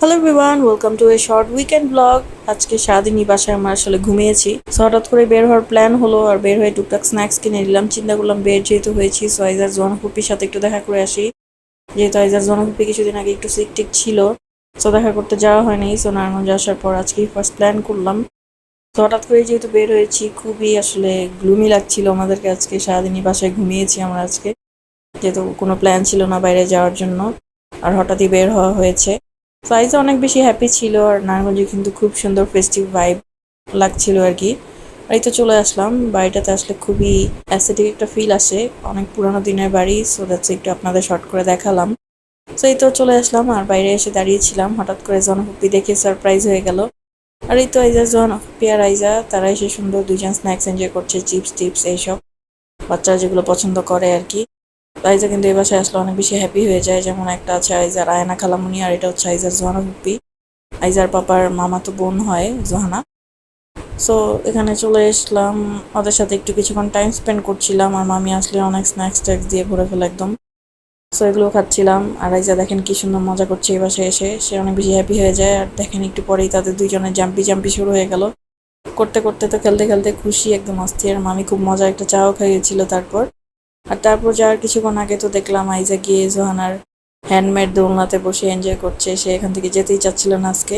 Hello everyone welcome to a short weekend blog আজকে সারাদিনই বাসায় আমরা আসলে ঘুমিয়েছি। So, হঠাৎ করে বের হওয়ার প্ল্যান হলো আর বের হয়ে টুকটাক স্ন্যাক্স কিনে নিলাম। চিন্তা করলাম বের যেহেতু হয়েছি সো আইজার জোয়ান ফুপির সাথে একটু দেখা করে আসি। যেহেতু আইজার জোয়ান ফুপি কিছুদিন আগে একটু সিক টিক ছিল সো দেখা করতে যাওয়া হয়নি। সো নারায়ণগঞ্জ আসার পর আজকেই ফার্স্ট প্ল্যান করলাম। তো হঠাৎ করে যেহেতু বের হয়েছি খুবই আসলে গ্লুমি লাগছিল আমাদেরকে আজকে। সারাদিনই বাসায় ঘুমিয়েছি আমরা আজকে। যেহেতু কোনো প্ল্যান ছিল না বাইরে যাওয়ার জন্য আর হঠাৎই বের হওয়া হয়েছে। সাইজে অনেক বেশি হ্যাপি ছিল আর নারায়ণগঞ্জে কিন্তু খুব সুন্দর ফেস্টিভ ভাইব লাগছিল আর কি। এই তো চলে আসলাম, বাড়িটাতে আসলে খুবই অ্যাসেটিক একটা ফিল আসে। অনেক পুরানো দিনের বাড়ি সো দ্যাটস একটু আপনাদের শর্ট করে দেখালাম। সো এই তো চলে আসলাম আর বাইরে এসে দাঁড়িয়েছিলাম, হঠাৎ করে জনহুপি দেখে সারপ্রাইজ হয়ে গেল। আর এই তো আইজা জনহুপি আর আইজা তারা এসে সুন্দর দুজন স্ন্যাক্স এনজয় করছে চিপস টিপস এইসব। বাচ্চারা যেগুলো পছন্দ করে আর কি। আইজা কিন্তু এই বাসায় আসলে অনেক বেশি হ্যাপি হয়ে যায়। যেমন একটা আছে আইজার আয়না খালামুনি, আর এটা হচ্ছে আইজার জোহানা হুপ্পি আইজার পাপার মামা তো বোন হয় জোহানা। সো এখানে চলে এসলাম ওদের সাথে একটু কিছুক্ষণ টাইম স্পেন্ড করছিলাম। আর মামি আসলে অনেক স্ন্যাক্স ট্যাক্স দিয়ে ভরে ফেলে একদম। সো এগুলো খাচ্ছিলাম। আর আইজা দেখেন কি সুন্দর মজা করছে এই বাসায় এসে। সে অনেক বেশি হ্যাপি হয়ে যায়। আর দেখেন একটু পরেই তাদের দুইজনের জাম্পি জাম্পি শুরু হয়ে গেল। করতে করতে তো খেলতে খেলতে খুশি, একদম অস্থির। মামি খুব মজা একটা চাও খাইয়েছিল তারপর। আর তারপর যাওয়ার কিছুক্ষণ আগে তো দেখলাম আইজা গিয়ে জোহানার হ্যান্ডমেড দোলনাতে বসে এনজয় করছে। সে এখান থেকে যেতেই চাচ্ছিল না আজকে।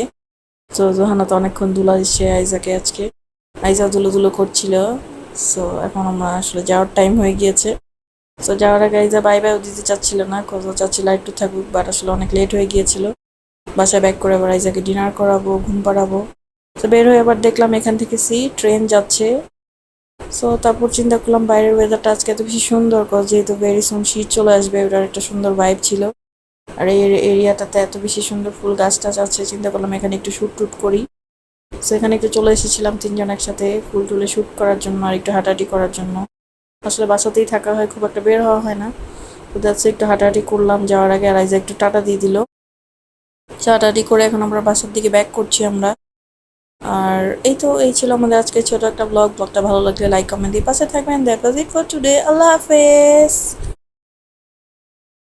তো জোহানা তো অনেকক্ষণ দুলা দিচ্ছে আইজাকে আজকে। আইজা দুলো দুলো করছিল। সো এখন আমরা আসলে যাওয়ার টাইম হয়ে গিয়েছে। সো যাওয়ার আগে আইজা বাই বাইও দিতে চাচ্ছিল না। কোথাও চাচ্ছিল একটু থাকুক বাট আসলে অনেক লেট হয়ে গিয়েছিল। বাসায় ব্যাক করে আবার আইজাকে ডিনার করাবো, ঘুম পাড়াবো। তো বের হয়ে আবার দেখলাম এখান থেকে সি ট্রেন যাচ্ছে। সো তারপর চিন্তা করলাম বাইরের ওয়েদারটা আজকে এত বেশি সুন্দর কজ যেহেতু ভেরি সুন শীত চলে আসবে, ওটার একটা সুন্দর ভাইব ছিল। আর এই এরিয়াটাতে এত বেশি সুন্দর ফুল গাছ টাছ আছে, চিন্তা করলাম এখানে একটু শ্যুট টুট করি। সো এখানে একটু চলে এসেছিলাম তিনজন একসাথে ফুল টুলে শ্যুট করার জন্য আর একটু হাঁটাহাঁটি করার জন্য। আসলে বাসাতেই থাকা হয়, খুব একটা বের হওয়া হয় না। তো যাচ্ছে একটু হাঁটাহাঁটি করলাম, যাওয়ার আগে আর আইজা একটু টাটা দিয়ে দিল। হাঁটাহাঁটি করে এখন আমরা বাসার দিকে ব্যাক করছি আমরা। আর এই তো, এই ছিল আমাদের আজকে ছোট একটা ব্লগ ব্লগটা ভালো লাগলে লাইক কমেন্ট দিয়ে পাশে থাকবেন। দ্যাট ওয়াজ ফর টুডে আল্লাহ হাফেজ।